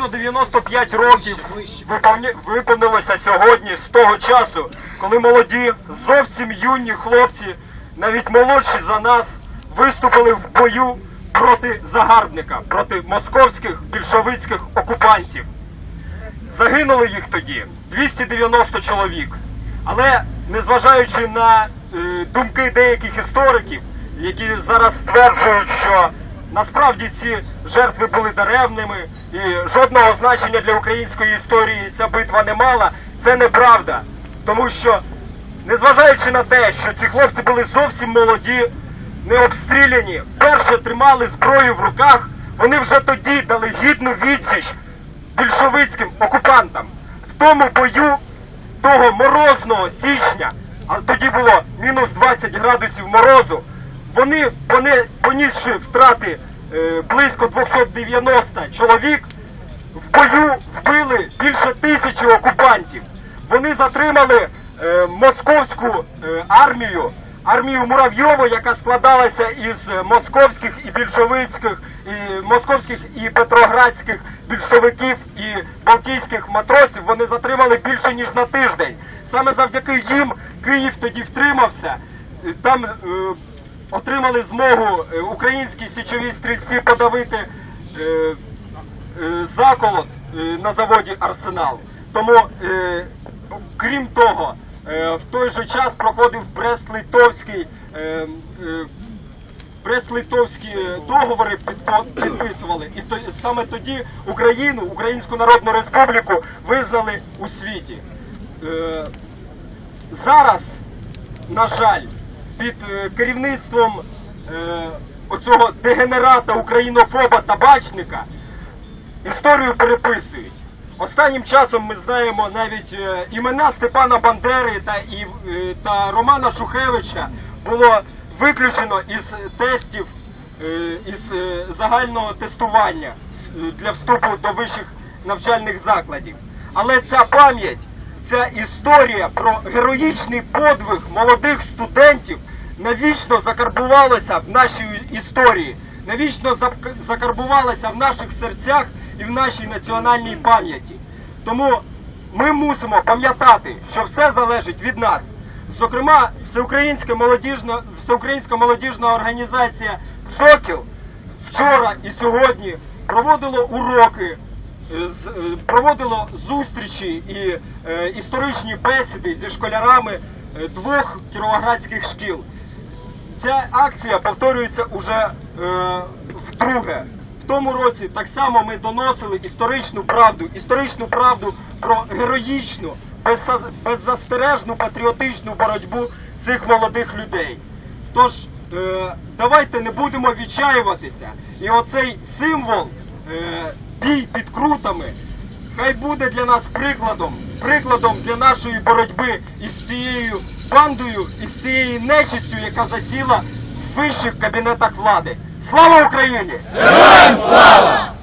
Рівно 95 років виповнилося сьогодні з того часу, коли молоді, зовсім юні хлопці, навіть молодші за нас, виступили в бою проти загарбника, проти московських більшовицьких окупантів. Загинули їх тоді 290 чоловік. Але незважаючи на е, думки деяких істориків, які зараз стверджують, що насправді ці жертви були даремними і жодного значення для української історії ця битва не мала, це неправда. Тому що, незважаючи на те, що ці хлопці були зовсім молоді, не обстріляні, перше тримали зброю в руках, вони вже тоді дали гідну відсіч більшовицьким окупантам в тому бою того морозного січня, а тоді було мінус 20 градусів морозу, вони, понісши втрати е, близько 290 чоловік, в бою вбили більше тисячі окупантів. Вони затримали е, московську е, армію, армію Муравйова, яка складалася із московських і більшовицьких, і московських і петроградських більшовиків і балтійських матросів. Вони затримали більше ніж на тиждень. Саме завдяки їм Київ тоді втримався. Там отримали змогу е, українські січові стрільці подавити. е, е, заколот на заводі Арсенал. Тому, крім того, в той же час проходив Брест-Литовські договори підписували, і то, саме тоді Україну, Українську Народну Республіку визнали у світі. Зараз, на жаль, під е, керівництвом е, оцього дегенерата українофоба табачника історію переписують. Останнім часом ми знаємо навіть е, імена Степана Бандери та, і, та Романа Шухевича було виключено із тестів, із загального тестування для вступу до вищих навчальних закладів. Але ця пам'ять, ця історія про героїчний подвиг молодих студентів навічно закарбувалася в нашій історії, навічно зак- закарбувалася в наших серцях і в нашій національній пам'яті. Тому ми мусимо пам'ятати, що все залежить від нас. Зокрема, всеукраїнська молодіжна, всеукраїнська молодіжна організація Сокіл вчора і сьогодні проводило уроки, е, е, проводило зустрічі і е, історичні бесіди зі школярами двох кіровоградських шкіл. Ця акція повторюється уже е, вдруге. В тому році так само ми доносили історичну правду, історичну правду про героїчну, беззастережну патріотичну боротьбу цих молодих людей. Тож е, давайте не будемо відчаюватися. І оцей символ е, бій під крутами хай буде для нас прикладом, прикладом для нашої боротьби із цією бандою, із цією нечистю, яка засіла в вищих кабінетах влади. Слава Україні! Героям слава!